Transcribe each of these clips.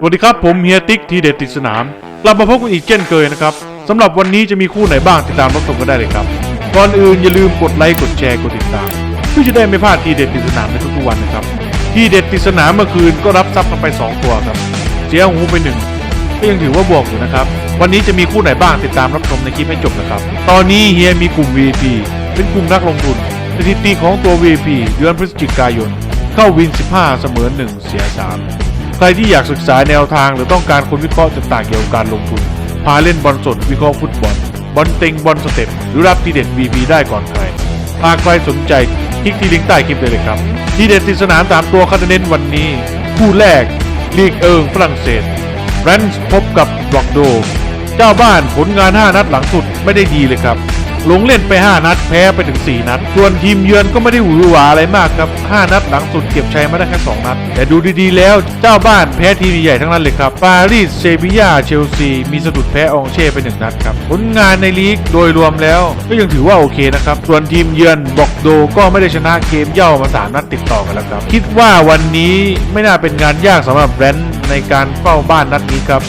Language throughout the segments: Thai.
สวัสดีครับผมเฮียติ๊กทีเด็ดติดสนามกลับมาพบกันอีกเช่นเคยนะครับสำหรับวันนี้จะมีคู่ไหนบ้างติดตามรับชมกันได้เลยครับก่อนอื่นอย่าลืมกดไลค์กดแชร์กดติดตามเพื่อจะได้ไม่พลาดทีเด็ดติดสนามในทุกๆวันนะครับ ทีเด็ดติดสนามเมื่อคืนก็รับทรัพย์กันไปสองตัวครับเสียหูไปหนึ่งก็ยังถือว่าบวกอยู่นะครับ วันนี้จะมีคู่ไหนบ้างติดตามรับชมในคลิปให้จบนะครับ ตอนนี้เฮียมีกลุ่ม VIP เป็นกลุ่มนักลงทุนสถิติของตัว VIP เดือนพฤศจิกายน เข้าวิน 15 เสมอ 1 เสีย 3 ใครที่อยากศึกษาแนวทางหรือต้องการคนวิเคราะห์ต่างๆเกี่ยวกับการลงทุน พาเล่นบอลสดวิเคราะห์ฟุตบอล บอลเต็งบอลสเต็ปหรือรับทีเด็ด VP ได้ก่อนใคร หากใครสนใจคลิกที่ลิงก์ใต้คลิปได้เลยครับ ทีเด็ดติดสนามตามตัวคาเน้นวันนี้ คู่แรกลีกเอิงฝรั่งเศสแรนส์พบกับบล็อกโด เจ้าบ้านผลงาน 5 นัดหลังสุดไม่ได้ดีเลยครับ ลงเล่นไป 5 นัดแพ้ไปถึง 4 นัด ส่วนทีมเยือนก็ไม่ได้หวือหวาอะไรมากครับ 5 นัดหลังสุดเก็บชัยมาได้แค่2นัด แต่ดูดีๆแล้วเจ้าบ้านแพ้ทีมใหญ่ทั้งนั้นเลยครับปารีสเซบียาเชลซีมีสะดุดแพ้อองเช่ไป 1 นัดครับผลงานในลีกโดยรวมแล้วก็ยังถือว่าโอเคนะครับ ส่วนทีมเยือนบอกโดก็ไม่ได้ชนะเกมเย่ามา3นัดติดต่อกันแล้วครับคิดว่าวันนี้ไม่น่าเป็นงานยากสำหรับแรนด์ในการเฝ้าบ้านนัดนี้ครับ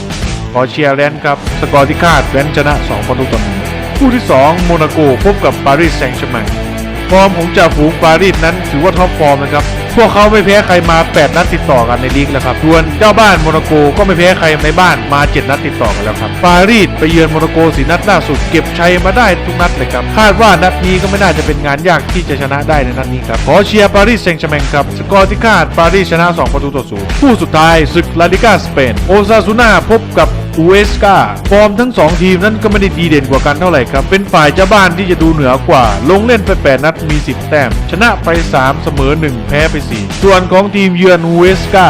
ขอเชียร์แรนท์ครับสกอร์ที่คาดแรนท์ชนะ2ประตูต่อหนึ่ง คู่ที่ 2 โมนาโกพบกับปารีสแซงต์แชร์แมงฟอร์มของจ่าฝูงปารีสนั้นถือว่าท็อปฟอร์มนะครับ พวกเขาไม่แพ้ใครมา 8 นัดติดต่อกันในลีกแล้วครับส่วนเจ้าบ้านโมนาโกก็ไม่แพ้ใครในบ้านมา 7 นัดติดต่อกันแล้วครับ ปารีสไปเยือนโมนาโกสีนัดล่าสุดเก็บชัยมาได้ทุกนัดเลยครับ คาดว่านัดนี้ก็ไม่น่าจะเป็นงานยากที่จะชนะได้ในนัดนี้ครับ ขอเชียร์ปารีสแซงต์แชร์แมงครับ สกอร์ที่คาดปารีสชนะ 2 ประตูต่อศูนย์คู่สุดท้ายศึกลาลิกาสเปน โอซาซูน่าพบกับอูเอสกาฟอร์มทั้ง 2 ทีมนั้นก็ไม่ได้ดีเด่นกว่ากันเท่าไหร่ครับ เป็นฝ่ายเจ้าบ้านที่จะดูเหนือกว่า ลงเล่นไป 8 นัดมี 10 แต้ม ชนะไป 3 เสมอ 1 แพ้ไป 4 ส่วนของทีมเยือนอูเอสกา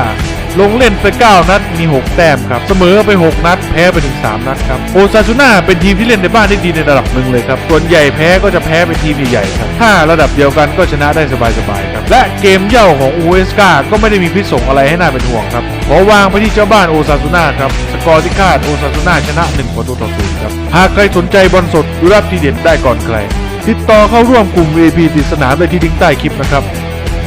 ลงเล่นไป 9 นัดมี 6 แต้มครับ เสมอไป 6 นัด แพ้ไปถึง 3 นัดครับโอซาซูน่าเป็นทีมที่เล่นในบ้านได้ดีในระดับหนึ่งเลยครับส่วนใหญ่แพ้ก็จะแพ้เป็นทีมใหญ่ๆครับถ้าระดับเดียวกันก็ชนะได้สบายๆ และเกมเย่าของอูเอสกาก็ไม่ได้มีพิษสงอะไรให้น่าเป็นห่วงครับขอวางไปที่เจ้าบ้านโอซาซูน่าครับ สกอร์ที่คาดโอซาซูน่าชนะ1ประตูต่อศูนย์ครับ หากใครสนใจบอลสดรับทีเด็ดได้ก่อนใคร ติดต่อเข้าร่วมกลุ่ม VIP ติดสนามได้ที่ลิงก์ใต้คลิปนะครับ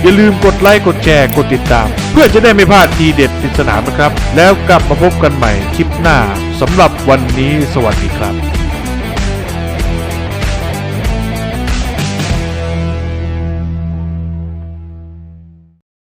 อย่าลืมกดไลค์ กดแชร์ กดติดตาม เพื่อจะได้ไม่พลาดทีเด็ดติดสนามนะครับ แล้วกลับมาพบกันใหม่คลิปหน้าสำหรับวันนี้สวัสดีครับ